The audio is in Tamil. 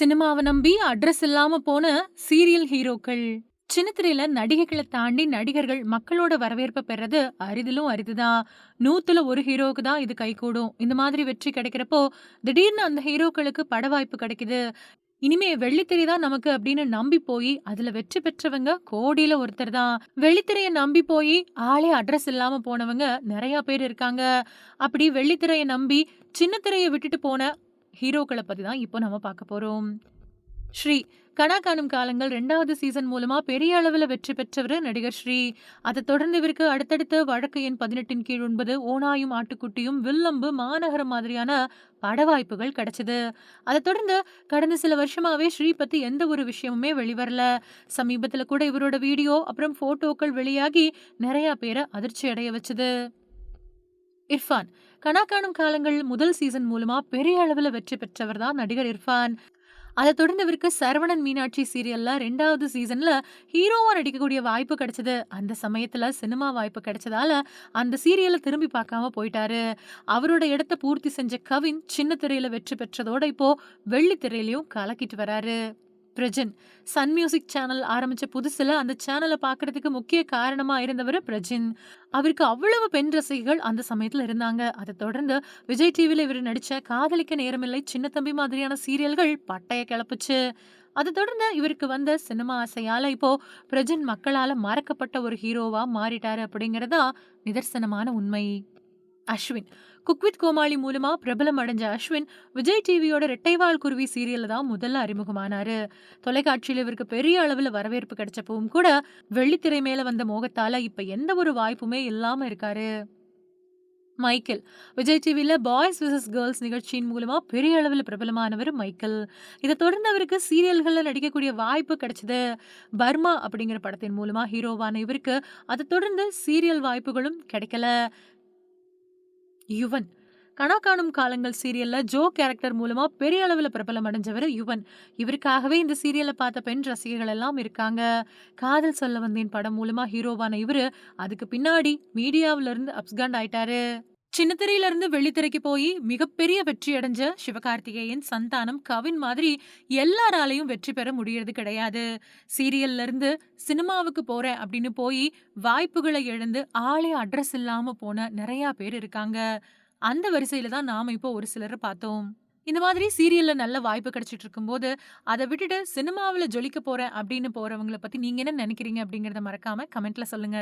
சினிமாவை நம்பி அட்ரஸ் இல்லாம போன சீரியல் ஹீரோக்கள். சின்னத்திரையில நடிகைகளை தாண்டி நடிகர்கள் மக்களோட வரவேற்பை பெறது அரிதிலும் அரிதுதான். நூத்துல ஒரு ஹீரோவுக்கு தான் இது கைகூடும். இந்த மாதிரி வெற்றி கிடைக்கிறப்போ திடீர்னு அந்த ஹீரோக்களுக்கு பட வாய்ப்பு கிடைக்குது. இனிமே வெள்ளித்திரை தான் நமக்கு அப்படின்னு நம்பி போய் அதுல வெற்றி பெற்றவங்க கோடியில ஒருத்தர் தான். வெள்ளித்திரையை நம்பி போய் ஆளே அட்ரஸ் இல்லாம போனவங்க நிறைய பேர் இருக்காங்க. அப்படி வெள்ளித்திரையை நம்பி சின்னத்திரையை விட்டுட்டு போன ஹீரோக்களை பற்றி தான் இப்போ நம்ம பார்க்க போறோம். ஸ்ரீ கனா காணும் காலங்கள் ரெண்டாவது சீசன் மூலமா பெரிய அளவில் வெற்றி பெற்றவர் நடிகர் ஸ்ரீ. அதை தொடர்ந்து இவருக்கு அடுத்தடுத்து வழக்கு எண் பதினெட்டின் கீழ் ஒன்பது ஓனாயும் ஆட்டுக்குட்டியும் வில்லம்பு மாநகரம் மாதிரியான பட வாய்ப்புகள் கிடைச்சது. அதை தொடர்ந்து கடந்த சில வருஷமாவே ஸ்ரீ பத்தி எந்த ஒரு விஷயமுமே வெளிவரல. சமீபத்துல கூட இவரோட வீடியோ அப்புறம் ஃபோட்டோக்கள் வெளியாகி நிறையா பேரை அதிர்ச்சி அடைய வச்சுது. இர்ஃபான். கனா காணும் காலங்கள் முதல் சீசன் மூலமா பெரிய அளவில் வெற்றி பெற்றவர் தான் நடிகர் இர்ஃபான். அதை தொடர்ந்து இவருக்கு சரவணன் மீனாட்சி சீரியல்ல ரெண்டாவது சீசன்ல ஹீரோவா நடிக்கக்கூடிய வாய்ப்பு கிடைச்சது. அந்த சமயத்துல சினிமா வாய்ப்பு கிடைச்சதால அந்த சீரியலை திரும்பி பார்க்காம போயிட்டாரு. அவரோட இடத்த பூர்த்தி செஞ்ச கவின் சின்ன திரையில வெற்றி பெற்றதோட இப்போ வெள்ளி திரையிலையும் கலக்கிட்டு வராரு. பிரஜன். சன் மியூசிக் சேனல் ஆரம்பிச்ச புதுசுல அந்த சேனலை பார்க்கறதுக்கு முக்கிய காரணமா இருந்தவர் பிரஜின். அவருக்கு அவ்வளவு பெண் ரசிகர்கள் அந்த சமயத்துல இருந்தாங்க. அதை தொடர்ந்து விஜய் டிவியில் இவர் நடிச்ச காதலிக்க நேரமில்லை சின்ன தம்பி மாதிரியான சீரியல்கள் பட்டைய கிளப்புச்சு. அதை தொடர்ந்து இவருக்கு வந்த சினிமா ஆசையால இப்போ பிரஜன் மக்களால மறக்கப்பட்ட ஒரு ஹீரோவா மாறிட்டாரு அப்படிங்கறதா நிதர்சனமான உண்மை. அஸ்வின். குக்வித் கோமாளி மூலமா பிரபலம் அடைஞ்ச அஸ்வின் விஜய் டிவியோட ரெட்டைவால் குருவி சீரியல்ல தான் முதல்ல அறிமுகமானாரு. தொலைக்காட்சியில் இவருக்கு பெரிய அளவுல வரவேற்பு கிடைச்சப்பவும் கூட வெள்ளித்திரை மேல வந்த மோகத்தால இப்ப எந்த ஒரு வாய்ப்புமே இல்லாம இருக்காரு. மைக்கேல். விஜய் டிவியில் பாய்ஸ் விசஸ் கேர்ள்ஸ் நிகழ்ச்சியின் மூலமாக பெரிய அளவில் பிரபலமானவர் மைக்கேல். இதை தொடர்ந்து அவருக்கு சீரியல்களில் நடிக்கக்கூடிய வாய்ப்பு கிடைச்சது. பர்மா அப்படிங்கிற படத்தின் மூலமாக ஹீரோவான இவருக்கு அதை தொடர்ந்து சீரியல் வாய்ப்புகளும் கிடைக்கல. யுவன். கணா காணும் காலங்கள் சீரியல்ல ஜோ கேரக்டர் மூலமா பெரிய அளவில் பிரபலம் அடைஞ்சவர் யுவன். இவருக்காகவே இந்த சீரியலை பார்த்த பெண் ரசிகர்கள் எல்லாம் இருக்காங்க. காதல் சொல்ல வந்தேன் படம் மூலமா ஹீரோவான இவரு. அதுக்கு பின்னாடி மீடியாவில இருந்து அப்ஸ்காண்ட் ஆயிட்டாரு. சின்னத்திரையில இருந்து வெள்ளித்திரைக்கு போய் மிகப்பெரிய வெற்றி அடைஞ்ச சிவகார்த்திகேயன் சந்தானம் கவின் மாதிரி எல்லாராலையும் வெற்றி பெற முடியறது கிடையாது. சீரியல்ல இருந்து சினிமாவுக்கு போறேன் அப்படின்னு போய் வாய்ப்புகளை இழந்து ஆளே அட்ரஸ் இல்லாம போன நிறைய பேர் இருக்காங்க. அந்த வரிசையில தான் நாம இப்போ ஒரு சிலரை பார்த்தோம். இந்த மாதிரி சீரியல்ல நல்ல வாய்ப்பு கிடைச்சிட்டு இருக்கும்போது அதை விட்டுட்டு சினிமாவில் ஜொலிக்க போறேன் அப்படின்னு போறவங்கள பத்தி நீங்க என்ன நினைக்கிறீங்க அப்படிங்கறத மறக்காம கமெண்ட்ல சொல்லுங்க.